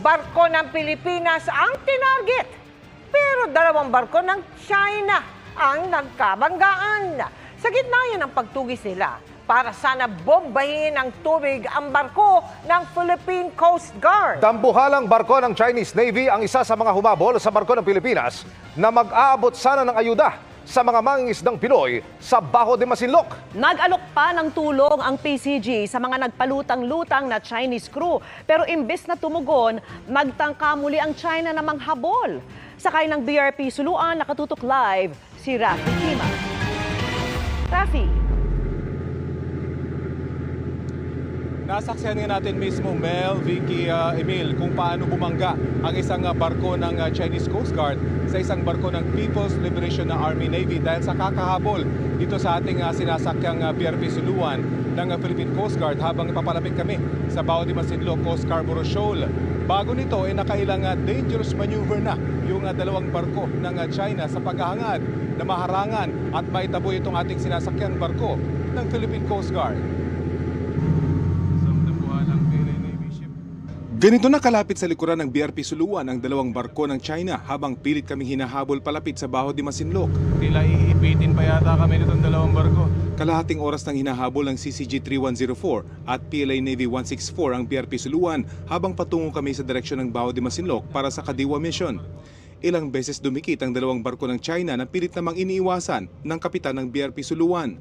barko ng Pilipinas ang tinarget. Pero dalawang barko ng China ang nagkabanggaan. Sa gitna yan ang pagtugis nila para sana bombahin ng tubig ang barko ng Philippine Coast Guard. Dambuhalang barko ng Chinese Navy ang isa sa mga humabol sa barko ng Pilipinas na mag-aabot sana ng ayuda sa mga mangingisdang Pinoy sa Baho de Masinloc. Nag-alok pa ng tulong ang PCG sa mga nagpalutang-lutang na Chinese crew. Pero imbes na tumugon, nagtangka muli ang China na manghabol. Sakay ng BRP Suluan, nakatutok live si Rafi Kima. Rafi. Nasaksihan nga natin mismo, Mel, Vicky, uh, Emil, kung paano bumangga ang isang uh, barko ng uh, Chinese Coast Guard sa isang barko ng People's Liberation Army Navy dahil sa kakahabol dito sa ating uh, sinasakyang uh, PRP Suluan ng uh, Philippine Coast Guard habang papalapit kami sa Bao de Masinloc Coast Scarborough Shoal. Bago nito, ay nakailang uh, dangerous maneuver na yung uh, dalawang barko ng uh, China sa paghahangad na maharangan at maitaboy itong ating sinasakyang barko ng Philippine Coast Guard. Ganito na kalapit sa likuran ng BRP Suluan ang dalawang barko ng China habang pilit kaming hinahabol palapit sa Baho de Masinloc. Tila iipitin pa yata kami nitong dalawang barko. Kalahating oras nang hinahabol ng CCG 3104 at PLA Navy 164 ang BRP Suluan habang patungo kami sa direksyon ng Baho de Masinloc para sa Kadiwa Mission. Ilang beses dumikit ang dalawang barko ng China na pilit namang iniiwasan ng kapitan ng BRP Suluan.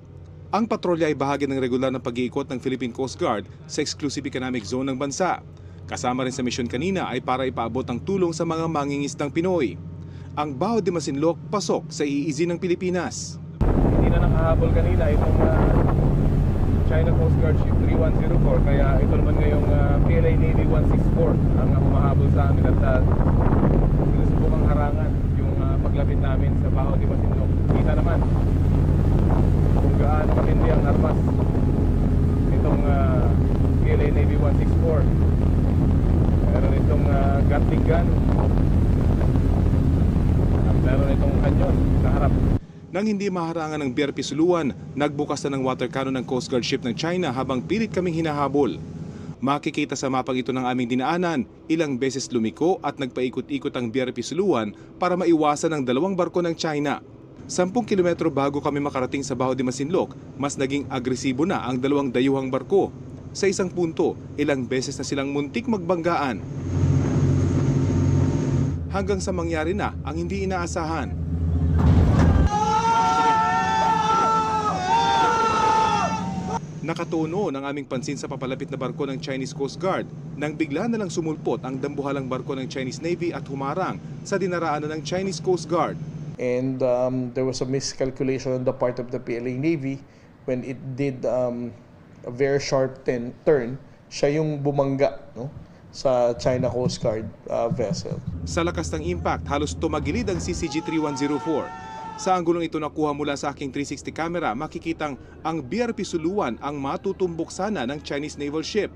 Ang patrolya ay bahagi ng regular na pag-iikot ng Philippine Coast Guard sa Exclusive Economic Zone ng bansa. Kasama rin sa misyon kanina ay para ipaabot ang tulong sa mga mangingisdang Pinoy. Ang Baho de Masinloc pasok sa iizi ng Pilipinas. Hindi na nakahabol kanina itong uh, China Coast Guard Ship 3104 kaya ito naman ngayong uh, PLA Navy 164 ang humahabol sa amin at uh, sinusubukang harangan yung uh, paglapit namin sa Baho de Masinloc. Kita naman kung gaano katindi ang armas nitong uh, PLA Navy 164. Meron gun at meron itong kanyon sa harap. Nang hindi maharangan ng BRP Suluan, nagbukas na ng water cannon ng Coast Guard ship ng China habang pilit kaming hinahabol. Makikita sa mapang ito ng aming dinaanan, ilang beses lumiko at nagpaikot-ikot ang BRP Suluan para maiwasan ang dalawang barko ng China. Sampung kilometro bago kami makarating sa Baho de Masinloc, mas naging agresibo na ang dalawang dayuhang barko. Sa isang punto, ilang beses na silang muntik magbanggaan. Hanggang sa mangyari na ang hindi inaasahan. Nakatuno ng aming pansin sa papalapit na barko ng Chinese Coast Guard nang bigla na lang sumulpot ang dambuhalang barko ng Chinese Navy at humarang sa dinaraanan ng Chinese Coast Guard. and um, there was a miscalculation on the part of the PLA Navy when it did um, a very sharp ten, turn. Siya yung bumangga no, sa China Coast Guard uh, vessel. Sa lakas ng impact, halos tumagilid ang CCG 3104. Sa anggulong ito nakuha mula sa aking 360 camera, makikitang ang BRP Suluan ang matutumbok sana ng Chinese naval ship.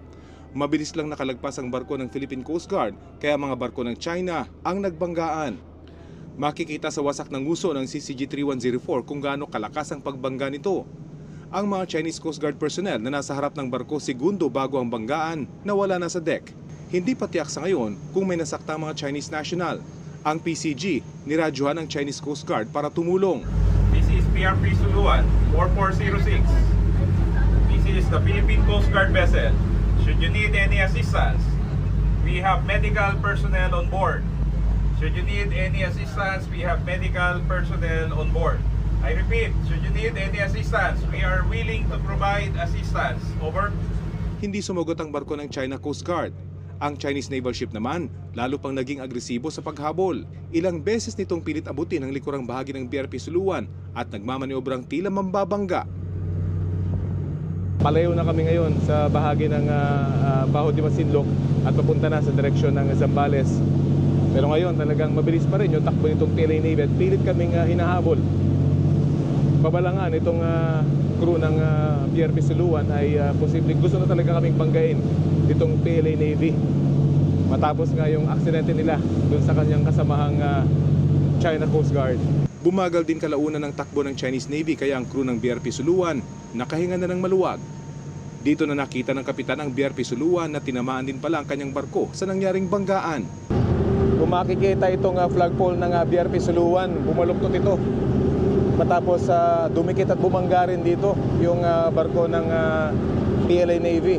Mabilis lang nakalagpas ang barko ng Philippine Coast Guard, kaya mga barko ng China ang nagbanggaan. Makikita sa wasak ng uso ng CCG 3104 kung gaano kalakas ang pagbangga nito. Ang mga Chinese Coast Guard personnel na nasa harap ng barko segundo bago ang banggaan nawala na sa deck. Hindi pa tiyak sa ngayon kung may nasaktang mga Chinese national. Ang PCG, niradyuhan ng Chinese Coast Guard para tumulong. This is PRP Suluan 4406. This is the Philippine Coast Guard vessel. Should you need any assistance, we have medical personnel on board. Should you need any assistance, we have medical personnel on board. I repeat, should you need any assistance, we are willing to provide assistance. Over. Hindi sumagot ang barko ng China Coast Guard. Ang Chinese naval ship naman, lalo pang naging agresibo sa paghabol. Ilang beses nitong pilit abutin ang likurang bahagi ng BRP Suluan at nagmamaniobrang tila mambabangga. Palayo na kami ngayon sa bahagi ng ah, ah, Baho de Masinloc at papunta na sa direksyon ng Zambales. Pero ngayon talagang mabilis pa rin yung takbo nitong PLA Navy at pilit kaming ah, hinahabol. Babalangan itong ah, crew ng uh, PRP Suluan ay ah, posibleng gusto na talaga kaming banggain itong PLA Navy. Matapos nga yung aksidente nila dun sa kanyang kasamahang ah, China Coast Guard. Bumagal din kalaunan ng takbo ng Chinese Navy kaya ang crew ng BRP Suluan nakahinga na ng maluwag. Dito na nakita ng kapitan ang BRP Suluan na tinamaan din pala ang kanyang barko sa nangyaring banggaan. Kung makikita itong ah, flagpole ng ah, BRP Suluan, bumaluktot ito. Matapos sa dumikit at bumangga rin dito yung ah, barko ng ah, PLA Navy.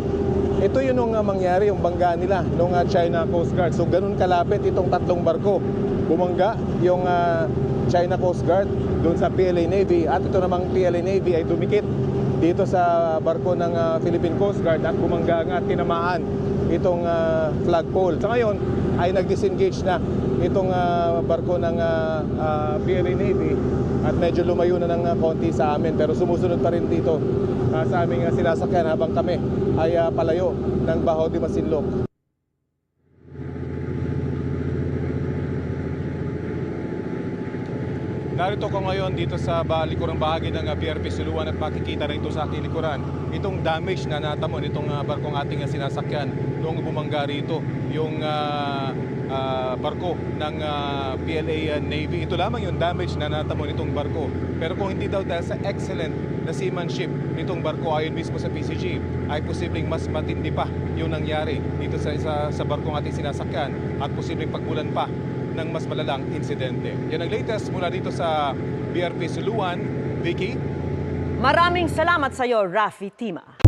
Ito yun nung ah, mangyari, yung bangga nila nung ah, China Coast Guard. So ganun kalapit itong tatlong barko. Bumangga yung ah, China Coast Guard doon sa PLA Navy at ito namang PLA Navy ay dumikit dito sa barko ng ah, Philippine Coast Guard at bumangga nga at tinamaan itong ah, flagpole. Sa ngayon ay nag-disengage na itong ah, barko ng ah, ah, PLA Navy at medyo lumayo na ng ah, konti sa amin pero sumusunod pa rin dito ah, sa aming ah, sinasakyan habang kami ay ah, palayo ng Baho de Masinloc. Narito ko ngayon dito sa balikurang bahagi ng uh, BRP Suluan at makikita rin ito sa aking likuran. Itong damage na natamo nitong uh, barkong ating uh, sinasakyan noong bumangga rito yung uh, uh, barko ng uh, PLA Navy. Ito lamang yung damage na natamo nitong barko. Pero kung hindi daw dahil sa excellent na seamanship nitong barko ayon mismo sa PCG ay posibleng mas matindi pa yung nangyari dito sa, sa, sa barkong ating sinasakyan at posibleng pagbulan pa ng mas malalang insidente. Yan ang latest mula dito sa BRP Suluan. Vicky? Maraming salamat sa iyo, Rafi Tima.